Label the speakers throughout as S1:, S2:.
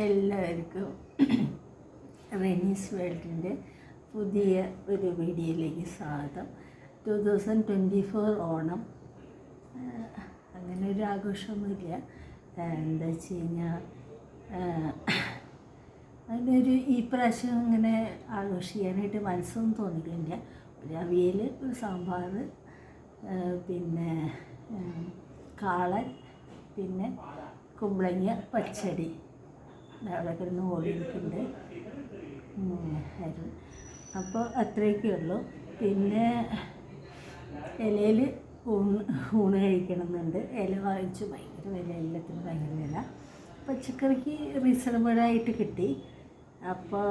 S1: എല്ലാവർക്കും റെനീസ് വേൾഡിന്റെ പുതിയ ഒരു വീഡിയോയിലേക്ക് സ്വാഗതം. Two thousand twenty four Onam. അങ്ങനെ ഒരു ആഘോഷമൊന്നുമില്ല. എന്താ വെച്ച് കഴിഞ്ഞാൽ അതിനൊരു ഈ പ്രാവശ്യം ഇങ്ങനെ ആഘോഷിക്കാനായിട്ട് മനസ്സൊന്നും തോന്നിയിട്ടില്ല. ഒരു അവിയൽ ഒരു സാമ്പാർ പിന്നെ കാളൻ പിന്നെ കുമ്പളങ്ങ പച്ചടി. അവിടെ കിടന്ന് ഓടിയിരിക്കുന്നുണ്ട് അരുൺ അപ്പോൾ അത്രയൊക്കെ ഉള്ളൂ. പിന്നെ ഇലയിൽ ഊണ് ഊണ് കഴിക്കണമെന്നുണ്ട്. ഇല വാങ്ങിച്ചു. ഭയങ്കര വില എല്ലാത്തിനും ഭയങ്കര വില. പച്ചക്കറിക്ക് റീസണബിളായിട്ട് കിട്ടി. അപ്പോൾ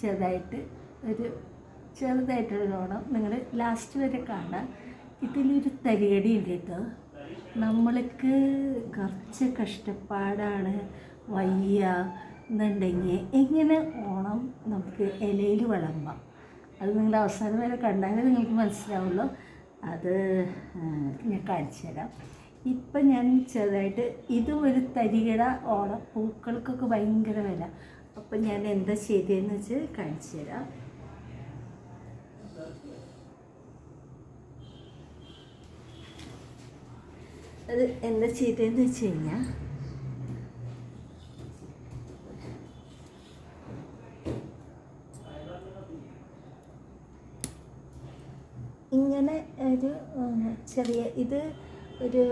S1: ചെറുതായിട്ട് ഒരു ചെറുതായിട്ടൊരു ഓണം. നിങ്ങൾ ലാസ്റ്റ് വരെ കാണാം. ഇതിലൊരു തരികടി ഉണ്ട് കേട്ടോ. നമ്മൾക്ക് കുറച്ച് കഷ്ടപ്പാടാണ് വയ്യ എന്നുണ്ടെങ്കിൽ എങ്ങനെ ഓണം നമുക്ക് ഇലയിൽ വിളമ്പാം? അത് നിങ്ങൾ അവസാനം വരെ കണ്ടാലേ നിങ്ങൾക്ക് മനസ്സിലാവുള്ളൂ. അത് ഞാൻ കാണിച്ചു തരാം. ഇപ്പം ഞാൻ ചെറുതായിട്ട് ഇതും ഒരു തരികട ഓണം പൂക്കൾക്കൊക്കെ ഭയങ്കര വില. അപ്പം ഞാൻ എന്താ ചെയ്തതെന്ന് വെച്ച് കാണിച്ചു തരാം. അത് എന്താ ചെയ്തതെന്ന് വെച്ച് കഴിഞ്ഞാൽ ഇങ്ങനെ ഒരു ചെറിയ ഇത് ഒരു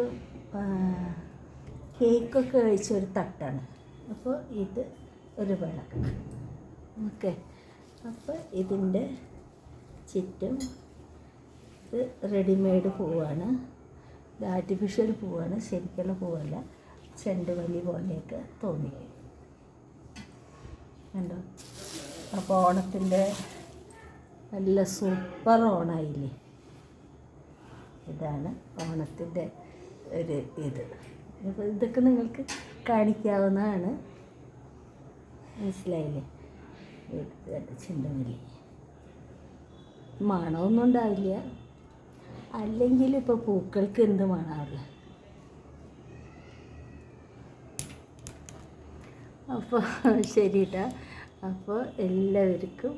S1: കേക്കൊക്കെ കഴിച്ച ഒരു തട്ടാണ്. അപ്പോൾ ഇത് ഒരു വിളക്ക്. ഓക്കെ. അപ്പോൾ ഇതിന്റെ ചുറ്റും ഇത് റെഡിമെയ്ഡ് പൂവാണ്. ഇത് ആർട്ടിഫിഷ്യൽ പൂവാണ് ശരിക്കുള്ള പൂവല്ല. ചെണ്ടുമല്ലി പോലെയൊക്കെ തോന്നി. കണ്ടോ? അപ്പോൾ ഓണത്തിന്റെ നല്ല സൂപ്പർ ഓണായില്ലേ? ഇതാണ് ഓണത്തിന്റെ ഒരു ഇത്. അപ്പോൾ ഇതൊക്കെ നിങ്ങൾക്ക് കാണിക്കാവുന്നതാണ്. മനസ്സിലായില്ലേ? ചെണ്ടുമല്ലി മണമൊന്നും ഉണ്ടാവില്ല. അല്ലെങ്കിൽ ഇപ്പോൾ പൂക്കൾക്ക് എന്ത് മണമുള്ള അപ്പോൾ ശരിട്ടാ. അപ്പോൾ എല്ലാവർക്കും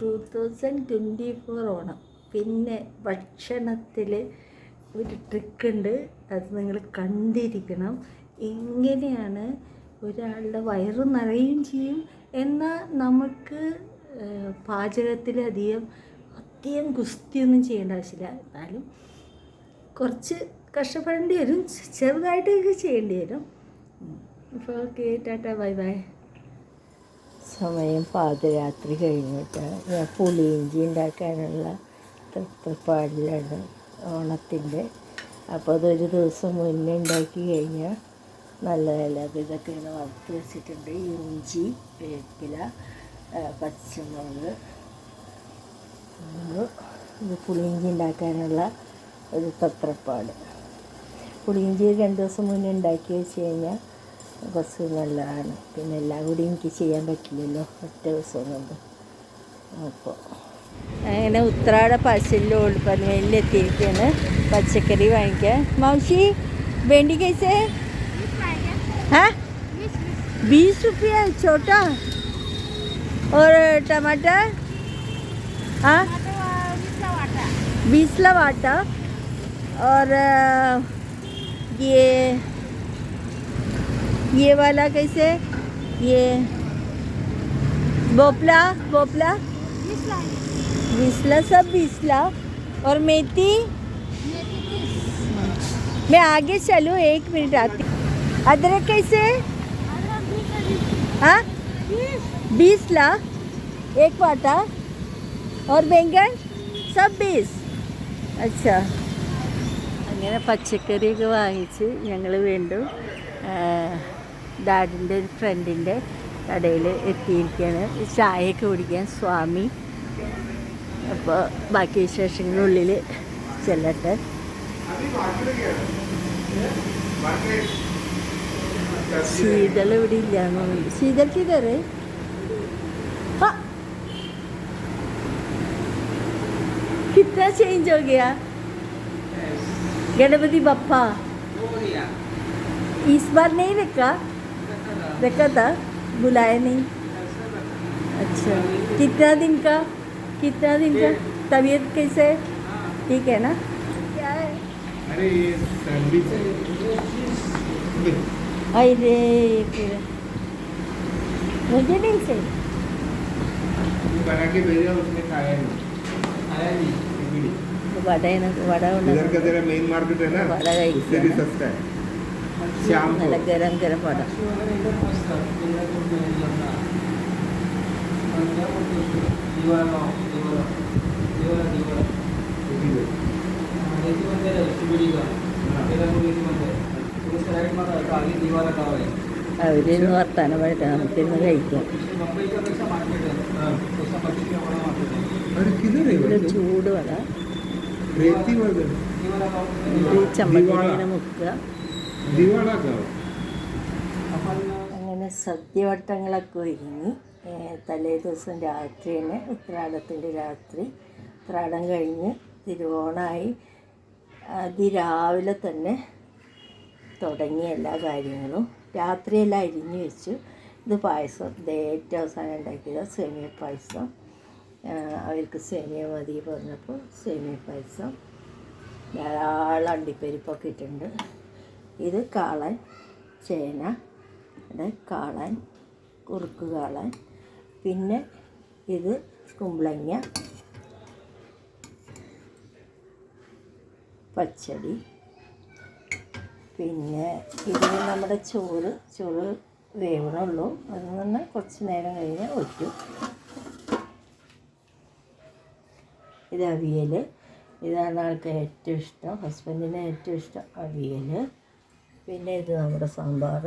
S1: two thousand twenty four Onam. പിന്നെ ഭക്ഷണത്തിൽ ഒരു ട്രിക്കുണ്ട് അത് നിങ്ങൾ കണ്ടിരിക്കണം. എങ്ങനെയാണ് ഒരാളുടെ വയറ് നിറയും ചെയ്യും. എന്നാൽ നമുക്ക് പാചകത്തിൽ അധികം അധികം ഗുസ്തിയൊന്നും ചെയ്യേണ്ട ആവശ്യമില്ല. എന്നാലും കുറച്ച് കഷ്ടപ്പെടേണ്ടി വരും. ചെറുതായിട്ടൊക്കെ ചെയ്യേണ്ടി വരും. അപ്പോൾ ഓക്കെ ടാറ്റ ബൈ ബൈ. സമയം പാതിരാത്രി കഴിഞ്ഞിട്ട് ഞാൻ പുളിയിഞ്ചി ഉണ്ടാക്കാനുള്ള തൃപ്പാടിലാണ് ഓണത്തിന്റെ. അപ്പോൾ അതൊരു ദിവസം മുന്നേ ഉണ്ടാക്കി കഴിഞ്ഞാൽ നല്ലതല്ല അപ്പോൾ ഇതൊക്കെ വറുത്ത് വെച്ചിട്ടുണ്ട്. ഇഞ്ചി വേപ്പില പച്ചമുളക് ഇത് ഇത് പുളിയിഞ്ചി ഉണ്ടാക്കാനുള്ള ഒരു തത്രപ്പാട് പുളിയിഞ്ചി രണ്ട് ദിവസം മുന്നേ ഉണ്ടാക്കി വെച്ച് കഴിഞ്ഞാൽ കുറച്ച് നല്ലതാണ് പിന്നെ എല്ലാം കൂടി എനിക്ക് ചെയ്യാൻ പറ്റില്ലല്ലോ ഒറ്റ ദിവസം കൊണ്ട് അപ്പോൾ അങ്ങനെ ഉത്രാട പശലിൽ ഓടിപ്പറഞ്ഞതിൽ എത്തിയിരിക്കുകയാണ് പച്ചക്കറി വാങ്ങിക്കാൻ മൗശി വേണ്ടി कैसे हाँ बीस रुपया छोटा और टमाटर हाँ? बीस लवाटा और ये ये वाला कैसे? ये बोपला बोपला? बीसला। सब बीसला। और मेथी? मैं आगे चलूँ एक मिनट आती। अदरक कैसे? हाँ? बीस। ला एक वाटा। और बैंगन सब बीस अच्छा അങ്ങനെ പച്ചക്കറിയൊക്കെ വാങ്ങിച്ച് ഞങ്ങൾ വീണ്ടും ഡാഡിൻ്റെ ഒരു ഫ്രണ്ടിൻ്റെ കടയിൽ എത്തിയിരിക്കുകയാണ് ചായയൊക്കെ കുടിക്കാൻ സ്വാമി അപ്പോൾ ബാക്കി വിശേഷങ്ങളുള്ളിൽ ചെല്ലട്ടെ ശീതൾ ഇവിടെ ഇല്ല ശീതൾ കിതറ് कितना चेंज हो गया? गणपति बप्पा। इस बार नहीं रखा रखा था? बुलाया नहीं। अच्छा। कितना दिन का? कितना दिन का? तबीयत कैसे? है ठीक है ना? क्या है
S2: अरे ये
S1: अरे फिर। मुझे नहीं चाहिए।
S2: बना के भेजा उसने खाया नहीं। വട വട വട കഴിക്കാം
S1: നല്ല ഗരം ഗരം വട. അവരിന്ന് വർത്താനം പറയട്ടെ നമുക്കിന്ന് കഴിക്കാം.
S2: अरे किधर है
S1: ഇത്
S2: भाई
S1: ചൂട് വട
S2: रेती वर्धन
S1: ഇത് ചമ്മന്തിങ്ങനെ മുക്കുക
S2: दिवाला का
S1: അങ്ങനെ സദ്യവട്ടങ്ങളൊക്കെ ഒരുങ്ങി ഏ, തലേ ദിവസം രാത്രി തന്നെ ഉത്രാടത്തിൻ്റെ രാത്രി ഉത്രാടം കഴിഞ്ഞ് തിരുവോണമായി അതിരാവിലെ തന്നെ തുടങ്ങി എല്ലാ കാര്യങ്ങളും രാത്രിയെല്ലാം അരിഞ്ഞു വെച്ചു ഇത് പായസം ഇത് ഏറ്റവും അവസാനം ഉണ്ടാക്കിയത് സേമിയ പായസം ആ, അവർക്ക് സേമിയ മതി പറഞ്ഞപ്പോൾ സേമിയ പായസം ധാരാളം അണ്ടിപ്പരിപ്പൊക്കെ ഇട്ടുണ്ട് ഇത് കാളൻ ചേന കാളൻ കുറുക്ക് കാളൻ പിന്നെ ഇത് കുമ്പളങ്ങ പച്ചടി പിന്നെ ഇത് നമ്മുടെ ചോറ് ചോറ് വേവണുള്ളൂ. അതിൽ നിന്ന് കുറച്ച് നേരം കഴിഞ്ഞ് ഒറ്റും. ഇത് അവിയൽ ഇതാണ് ആൾക്ക് ഏറ്റവും ഇഷ്ടം. ഹസ്ബൻഡിന് ഏറ്റവും ഇഷ്ടം അവിയൽ പിന്നെ ഇത് നമ്മുടെ സാമ്പാർ.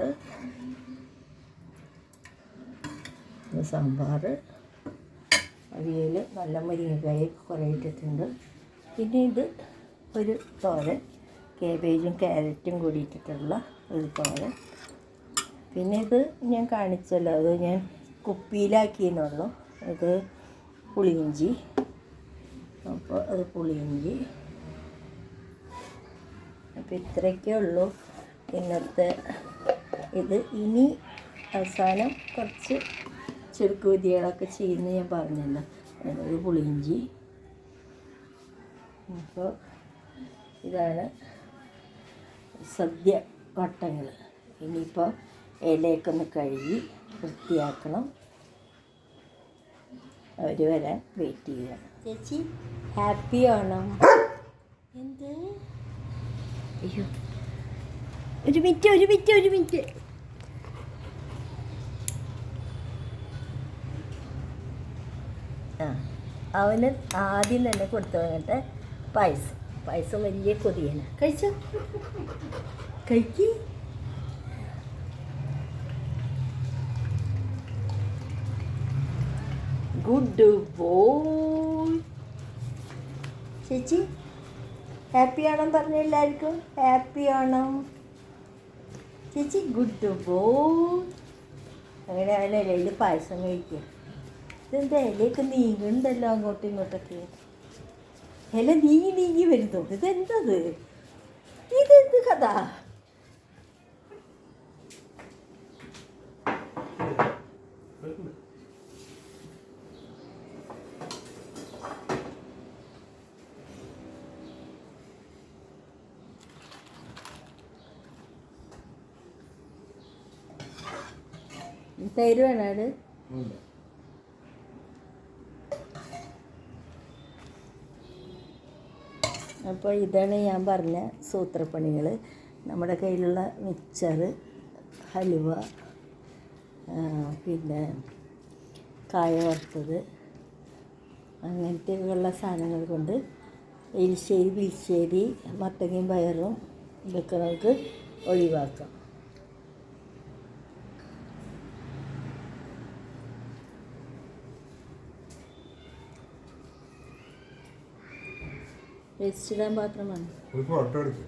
S1: സാമ്പാർ. അവിയൽ നല്ല മുരിങ്ങക്കായ കുറേ ഇട്ടിട്ടുണ്ട്. പിന്നെ ഇത് ഒരു തോരൻ. കേബേജും ക്യാരറ്റും കൂടി ഇട്ടിട്ടുള്ള ഒരു തോരൻ. പിന്നെ ഇത് ഞാൻ കാണിച്ചല്ലോ. അത് ഞാൻ കുപ്പിയിലാക്കിയെന്നുള്ളൂ ഇത് പുളിയിഞ്ചി. അപ്പോൾ അത് പുളിയിഞ്ചി. അപ്പോൾ ഇത്രയൊക്കെ ഉള്ളൂ ഇന്നത്തെ ഇത്. ഇനി അവസാനം കുറച്ച് ചുരുക്കുവിധികളൊക്കെ ചെയ്യുന്ന ഞാൻ പറഞ്ഞല്ലോ. അതായത് പുളിയിഞ്ചി. അപ്പോൾ ഇതാണ് സദ്യ വട്ടങ്ങൾ ഇനിയിപ്പോൾ ഇലയൊക്കെ ഒന്ന് കഴുകി വൃത്തിയാക്കണം. അവർ വരാൻ വെയിറ്റ് ചെയ്യുക. ചേച്ചി ഹാപ്പി ആണോ? എന്ത്? അയ്യോ. ഒരു മിനിറ്റ് ഒരു മിനിറ്റ് ഒരു മിനിറ്റ് ആ അവന് ആദ്യം തന്നെ കൊടുത്തു വന്നിട്ട് പായസം. പായസം വലിയ കൊതിയാണ് കഴിച്ചോ? കഴിക്ക്. Good boy. ചേച്ചി ഹാപ്പി ആണോ പറഞ്ഞു എല്ലാവർക്കും ഹാപ്പി ആണോ? ചേച്ചി ഗുഡ് ബോയ്. അങ്ങനെ അവന്റെ ഇലയിൽ പായസം കഴിക്കുക. ഇതെന്താ ഇലയൊക്കെ നീങ്ങുന്നുണ്ടല്ലോ അങ്ങോട്ടും ഇങ്ങോട്ടൊക്കെ. ഇല നീങ്ങി നീങ്ങി വരുന്നു. ഇതെന്തത്? ഇതെന്ത് കഥ? തൈര് വേണോ അത് അപ്പോൾ ഇതാണ് ഞാൻ പറഞ്ഞ സൂത്രപ്പണികൾ നമ്മുടെ കയ്യിലുള്ള മിക്സർ ഹലുവ പിന്നെ കായ വറുത്തത് അങ്ങനത്തെയുള്ള സാധനങ്ങൾ കൊണ്ട് എരിശ്ശേരി പിരിശ്ശേരി മത്തങ്ങയും പയറും ഇതൊക്കെ നമുക്ക് ഒഴിവാക്കാം. വേസ്റ്റ് ഇടാൻ പാത്രമാണ്.
S2: ഒരു ഫോട്ടോ എടുത്ത്